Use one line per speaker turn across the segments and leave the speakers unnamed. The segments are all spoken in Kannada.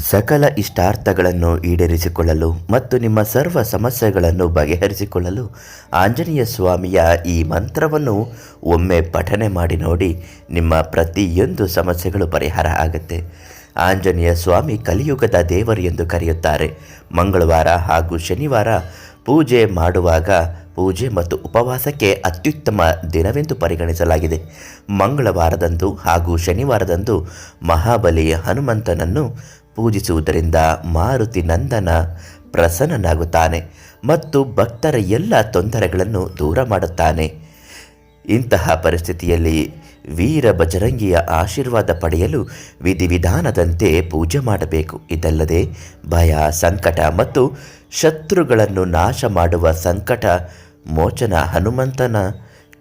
ಸಕಲ ಇಷ್ಟಾರ್ಥಗಳನ್ನು ಈಡೇರಿಸಿಕೊಳ್ಳಲು ಮತ್ತು ನಿಮ್ಮ ಸರ್ವ ಸಮಸ್ಯೆಗಳನ್ನು ಬಗೆಹರಿಸಿಕೊಳ್ಳಲು ಆಂಜನೇಯ ಸ್ವಾಮಿಯ ಈ ಮಂತ್ರವನ್ನು ಒಮ್ಮೆ ಪಠನೆ ಮಾಡಿ ನೋಡಿ ನಿಮ್ಮ ಪ್ರತಿಯೊಂದು ಸಮಸ್ಯೆಗಳು ಪರಿಹಾರ ಆಗುತ್ತೆ. ಆಂಜನೇಯ ಸ್ವಾಮಿ ಕಲಿಯುಗದ ದೇವರು ಎಂದು ಕರೆಯುತ್ತಾರೆ. ಮಂಗಳವಾರ ಹಾಗೂ ಶನಿವಾರ ಪೂಜೆ ಮಾಡುವಾಗ ಪೂಜೆ ಮತ್ತು ಉಪವಾಸಕ್ಕೆ ಅತ್ಯುತ್ತಮ ದಿನವೆಂದು ಪರಿಗಣಿಸಲಾಗಿದೆ. ಮಂಗಳವಾರದಂದು ಹಾಗೂ ಶನಿವಾರದಂದು ಮಹಾಬಲಿ ಹನುಮಂತನನ್ನು ಪೂಜಿಸುವುದರಿಂದ ಮಾರುತಿ ನಂದನ ಪ್ರಸನ್ನನಾಗುತ್ತಾನೆ ಮತ್ತು ಭಕ್ತರ ಎಲ್ಲ ತೊಂದರೆಗಳನ್ನು ದೂರ ಮಾಡುತ್ತಾನೆ. ಇಂತಹ ಪರಿಸ್ಥಿತಿಯಲ್ಲಿ ವೀರ ಬಜರಂಗಿಯ ಆಶೀರ್ವಾದ ಪಡೆಯಲು ವಿಧಿವಿಧಾನದಂತೆ ಪೂಜೆ ಮಾಡಬೇಕು. ಇದಲ್ಲದೆ ಭಯ, ಸಂಕಟ ಮತ್ತು ಶತ್ರುಗಳನ್ನು ನಾಶ ಮಾಡುವ ಸಂಕಟ, ಮೋಚನ, ಹನುಮಂತನ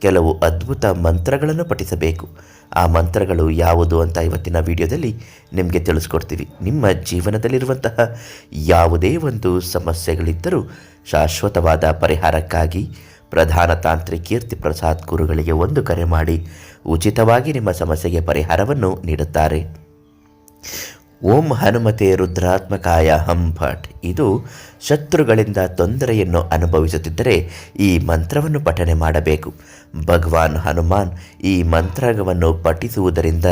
ಕೆಲವು ಅದ್ಭುತ ಮಂತ್ರಗಳನ್ನು ಪಠಿಸಬೇಕು. ಆ ಮಂತ್ರಗಳು ಯಾವುದು ಅಂತ ಇವತ್ತಿನ ವಿಡಿಯೋದಲ್ಲಿ ನಿಮಗೆ ತಿಳಿಸ್ಕೊಡ್ತೀವಿ. ನಿಮ್ಮ ಜೀವನದಲ್ಲಿರುವಂತಹ ಯಾವುದೇ ಒಂದು ಸಮಸ್ಯೆಗಳಿದ್ದರೂ ಶಾಶ್ವತವಾದ ಪರಿಹಾರಕ್ಕಾಗಿ ಪ್ರಧಾನ ತಾಂತ್ರಿ ಕೀರ್ತಿ ಪ್ರಸಾದ್ ಗುರುಗಳಿಗೆ ಒಂದು ಕರೆ ಮಾಡಿ ಉಚಿತವಾಗಿ ನಿಮ್ಮ ಸಮಸ್ಯೆಗೆ ಪರಿಹಾರವನ್ನು ನೀಡುತ್ತಾರೆ. ಓಂ ಹನುಮತೆ ರುದ್ರಾತ್ಮಕಾಯ ಹಂಭಟ್ ಇದು ಶತ್ರುಗಳಿಂದ ತೊಂದರೆಯನ್ನು ಅನುಭವಿಸುತ್ತಿದ್ದರೆ ಈ ಮಂತ್ರವನ್ನು ಪಠನೆ ಮಾಡಬೇಕು. ಭಗವಾನ್ ಹನುಮಾನ್ ಈ ಮಂತ್ರವನ್ನು ಪಠಿಸುವುದರಿಂದ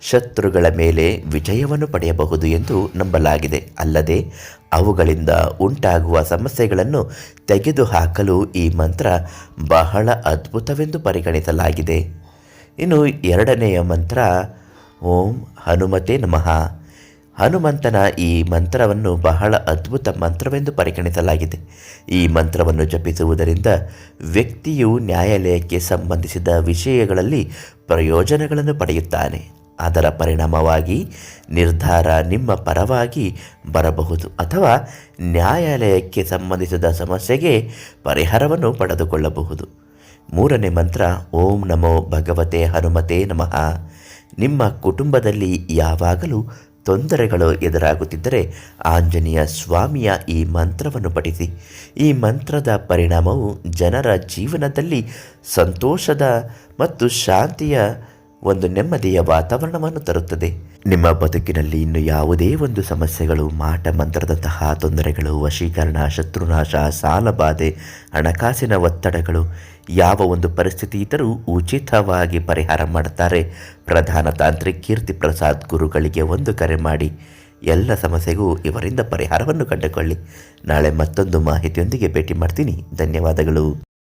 ಶತ್ರುಗಳ ಮೇಲೆ ವಿಜಯವನ್ನು ಪಡೆಯಬಹುದು ಎಂದು ನಂಬಲಾಗಿದೆ. ಅಲ್ಲದೆ ಅವುಗಳಿಂದ ಉಂಟಾಗುವ ಸಮಸ್ಯೆಗಳನ್ನು ತೆಗೆದುಹಾಕಲು ಈ ಮಂತ್ರ ಬಹಳ ಅದ್ಭುತವೆಂದು ಪರಿಗಣಿಸಲಾಗಿದೆ. ಇನ್ನು ಎರಡನೆಯ ಮಂತ್ರ, ಓಂ ಹನುಮತೆ ನಮಃ. ಹನುಮಂತನ ಈ ಮಂತ್ರವನ್ನು ಬಹಳ ಅದ್ಭುತ ಮಂತ್ರವೆಂದು ಪರಿಗಣಿಸಲಾಗಿದೆ. ಈ ಮಂತ್ರವನ್ನು ಜಪಿಸುವುದರಿಂದ ವ್ಯಕ್ತಿಯು ನ್ಯಾಯಾಲಯಕ್ಕೆ ಸಂಬಂಧಿಸಿದ ವಿಷಯಗಳಲ್ಲಿ ಪ್ರಯೋಜನಗಳನ್ನು ಪಡೆಯುತ್ತಾನೆ. ಅದರ ಪರಿಣಾಮವಾಗಿ ನಿರ್ಧಾರ ನಿಮ್ಮ ಪರವಾಗಿ ಬರಬಹುದು ಅಥವಾ ನ್ಯಾಯಾಲಯಕ್ಕೆ ಸಂಬಂಧಿಸಿದ ಸಮಸ್ಯೆಗೆ ಪರಿಹಾರವನ್ನು ಪಡೆದುಕೊಳ್ಳಬಹುದು. ಮೂರನೇ ಮಂತ್ರ, ಓಂ ನಮೋ ಭಗವತೆ ಹನುಮತೆ ನಮಃ. ನಿಮ್ಮ ಕುಟುಂಬದಲ್ಲಿ ಯಾವಾಗಲೂ ತೊಂದರೆಗಳು ಎದುರಾಗುತ್ತಿದ್ದರೆ ಆಂಜನೇಯ ಸ್ವಾಮಿಯ ಈ ಮಂತ್ರವನ್ನು ಪಠಿಸಿ. ಈ ಮಂತ್ರದ ಪರಿಣಾಮವು ಜನರ ಜೀವನದಲ್ಲಿ ಸಂತೋಷದ ಮತ್ತು ಶಾಂತಿಯ ಒಂದು ನೆಮ್ಮದಿಯ ವಾತಾವರಣವನ್ನು ತರುತ್ತದೆ. ನಿಮ್ಮ ಬದುಕಿನಲ್ಲಿ ಇನ್ನು ಯಾವುದೇ ಒಂದು ಸಮಸ್ಯೆಗಳು, ಮಾಟ ಮಂತ್ರದಂತಹ ತೊಂದರೆಗಳು, ವಶೀಕರಣ, ಶತ್ರುನಾಶ ಸಾಲಬಾಧೆ ಹಣಕಾಸಿನ ಒತ್ತಡಗಳು, ಯಾವ ಒಂದು ಪರಿಸ್ಥಿತಿ ಇದ್ದರೂ ಉಚಿತವಾಗಿ ಪರಿಹಾರ ಮಾಡುತ್ತಾರೆ. ಪ್ರಧಾನ ತಾಂತ್ರಿಕ ಕೀರ್ತಿ ಪ್ರಸಾದ್ ಗುರುಗಳಿಗೆ ಒಂದು ಕರೆ ಮಾಡಿ, ಎಲ್ಲ ಸಮಸ್ಯೆಗೂ ಇವರಿಂದ ಪರಿಹಾರವನ್ನು ಕಂಡುಕೊಳ್ಳಿ. ನಾಳೆ ಮತ್ತೊಂದು ಮಾಹಿತಿಯೊಂದಿಗೆ ಭೇಟಿ ಮಾಡ್ತೀನಿ. ಧನ್ಯವಾದಗಳು.